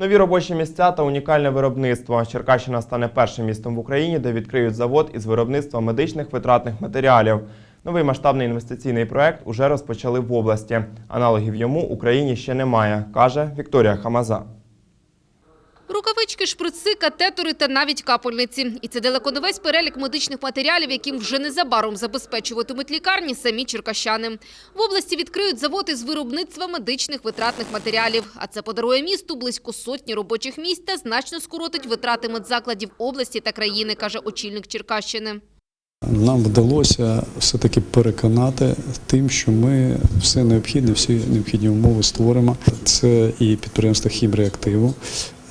Нові робочі місця та унікальне виробництво. Черкащина стане першим містом в Україні, де відкриють завод із виробництва медичних витратних матеріалів. Новий масштабний інвестиційний проект уже розпочали в області. Аналогів йому Україні ще немає, каже Вікторія Хамаза. Рукавички, шприци, катетори та навіть капельниці. І це далеко не весь перелік медичних матеріалів, яким вже незабаром забезпечуватимуть лікарні самі черкащани. В області відкриють завод із виробництва медичних витратних матеріалів. А це подарує місту близько сотні робочих місць та значно скоротить витрати медзакладів області та країни, каже очільник Черкащини. Нам вдалося все-таки переконати тим, що ми все необхідне, всі необхідні умови створимо. Це і підприємство хімреактиву.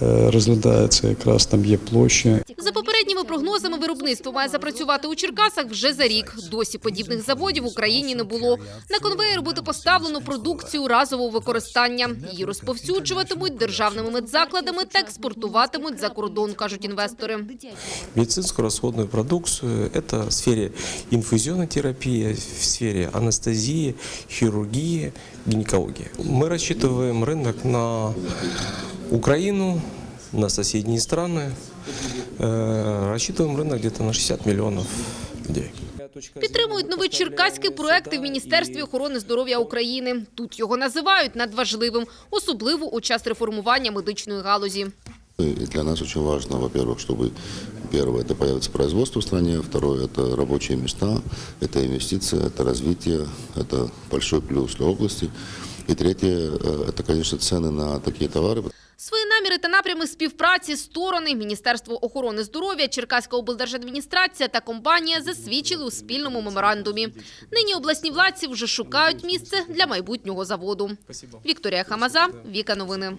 е, Розглядається якраз там є площа, За попередніми прогнозами, виробництво має запрацювати у Черкасах вже за рік. Досі подібних заводів в Україні не було. На конвеєр буде поставлено продукцію разового використання. Її розповсюджуватимуть державними медзакладами та експортуватимуть за кордон, кажуть інвестори. медицинскую расходную продукцию. Это в сфере инфузионной терапии, в сфере анестезии, хирургии, гинекологии. Мы рассчитываем рынок на Украину, на соседние страны. Э, Рассчитываем рынок где-то на 60 миллионов людей. Підтримують новий черкаський проект і в Міністерстві охорони здоров'я України. Тут його називають надважливим, особливо у час реформування медичної галузі. И для нас очень важно, во-первых, чтобы первое это появится производство в стране, второе это рабочие места, это инвестиции, это развитие, это большой плюс для области. И третье э, это, конечно, цены на такие товары. Свої наміри та напрями співпраці сторони Міністерство охорони здоров'я, Черкаська облдержадміністрація та компанія засвідчили у спільному меморандумі. Нині обласні владці вже шукають місце для майбутнього заводу. Вікторія Хамаза, Віка Новини.